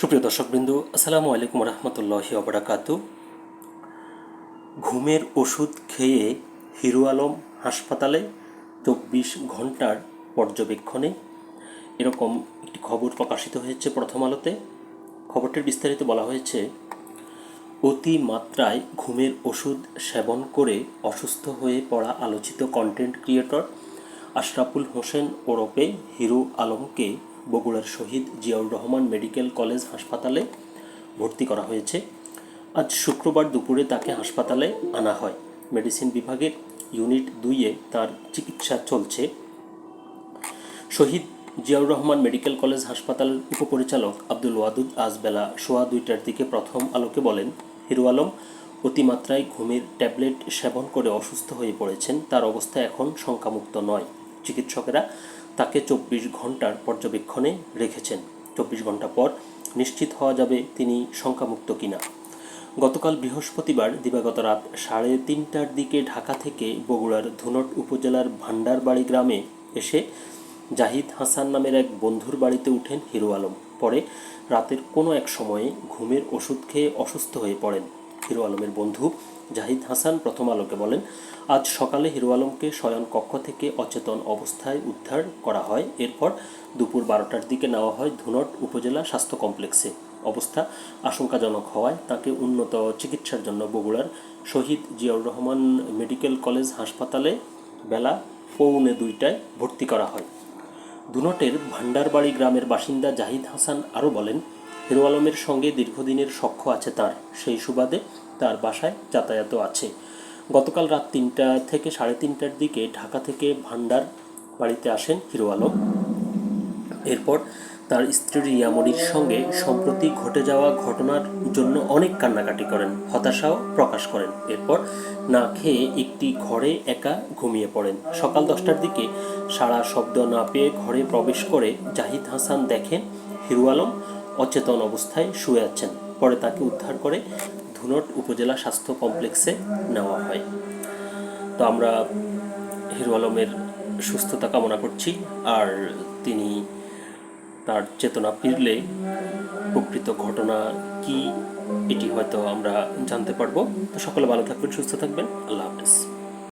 সুপ্রিয় দর্শকবৃন্দ, আসসালামু আলাইকুম রহমতুল্লাহি অবরাকাতু ঘুমের ওষুধ খেয়ে হিরো আলম হাসপাতালে চব্বিশ ঘণ্টার পর্যবেক্ষণে এরকম একটি খবর প্রকাশিত হয়েছে প্রথম আলোতে। খবরটির বিস্তারিত বলা হয়েছে, অতি মাত্রায় ঘুমের ওষুধ সেবন করে অসুস্থ হয়ে পড়া আলোচিত কন্টেন্ট ক্রিয়েটর আশরাফুল হোসেন ওরফে হিরো আলমকে বগুড়ার শহীদ জিয়াউর রহমান মেডিকেল কলেজ হাসপাতালে ভর্তি করা হয়েছে। আজ শুক্রবার দুপুরে তাকে হাসপাতালে আনা হয়। মেডিসিন বিভাগের ইউনিট দুইয়ে তার চিকিৎসা চলছে। শহীদ জিয়াউর রহমান মেডিকেল কলেজ হাসপাতালের উপপরিচালক আব্দুল ওয়াদুদ আজ বেলা সোয়া দুইটার দিকে প্রথম আলোকে বলেন, হিরু আলম অতিমাত্রায় ঘুমের ট্যাবলেট সেবন করে অসুস্থ হয়ে পড়েছেন। তার অবস্থা এখন শঙ্কামুক্ত নয়। চিকিৎসকেরা তাকে চব্বিশ ঘণ্টার পর্যবেক্ষণে রেখেছেন। চব্বিশ ঘণ্টা পর নিশ্চিত হওয়া যাবে তিনি শঙ্কামুক্ত কিনা। গতকাল বৃহস্পতিবার দিবাগত রাত সাড়ে তিনটার দিকে ঢাকা থেকে বগুড়ার ধুনট উপজেলার ভান্ডারবাড়ি গ্রামে এসে জাহিদ হাসান নামের এক বন্ধুর বাড়িতে উঠেন হিরো আলম। পরে রাতের কোনো এক সময়ে ঘুমের ওষুধ খেয়ে অসুস্থ হয়ে পড়েন। হিরো আলমের বন্ধু জাহিদ হাসান প্রথম আলোকে বলেন, আজ সকালে হিরো আলমকে শয়ন কক্ষ থেকে অচেতন অবস্থায় উদ্ধার করা হয়। এরপর দুপুর বারোটার দিকে নেওয়া হয় ধুনট উপজেলা স্বাস্থ্য কমপ্লেক্সে। অবস্থা আশঙ্কাজনক হওয়ায় তাকে উন্নত চিকিৎসার জন্য বগুড়ার শহীদ জিয়াউর রহমান মেডিকেল কলেজ হাসপাতালে বেলা পৌনে দুইটায় ভর্তি করা হয়। দুনটের ভান্ডারবাড়ি গ্রামের বাসিন্দা জাহিদ হাসান আরও বলেন হিরো আলমের সঙ্গে দীর্ঘদিনের সখ্য আছে তার। সেই সুবাদে তার বাসায় যাতায়াতও আছে। গতকাল রাত তিনটা থেকে সাড়ে তিনটার দিকে ঢাকা থেকে ভান্ডার বাড়িতে আসেন হিরো আলম। এরপর তার স্ত্রী রিয়ামণির সঙ্গে সম্প্রতি ঘটে যাওয়া ঘটনার জন্য অনেক কান্নাকাটি করেন, হতাশাও প্রকাশ করেন। এরপর না খেয়ে একটি ঘরে একা ঘুমিয়ে পড়েন। সকাল দশটার দিকে সারা শব্দ না পেয়ে ঘরে প্রবেশ করে জাহিদ হাসান দেখেন হিরু আলম অচেতন অবস্থায় শুয়ে আছেন। পরে তাকে উদ্ধার করে ধুনট উপজেলা স্বাস্থ্য কমপ্লেক্সে নেওয়া হয়। তো আমরা হিরো আলমের সুস্থতা কামনা করছি আর তিনি তার চেতনা ফিরলে প্রকৃত ঘটনা কি, এটি হয়তো আমরা জানতে পারব। তো সকলে ভালো থাকবেন, সুস্থ থাকবেন। আল্লাহ হাফেজ।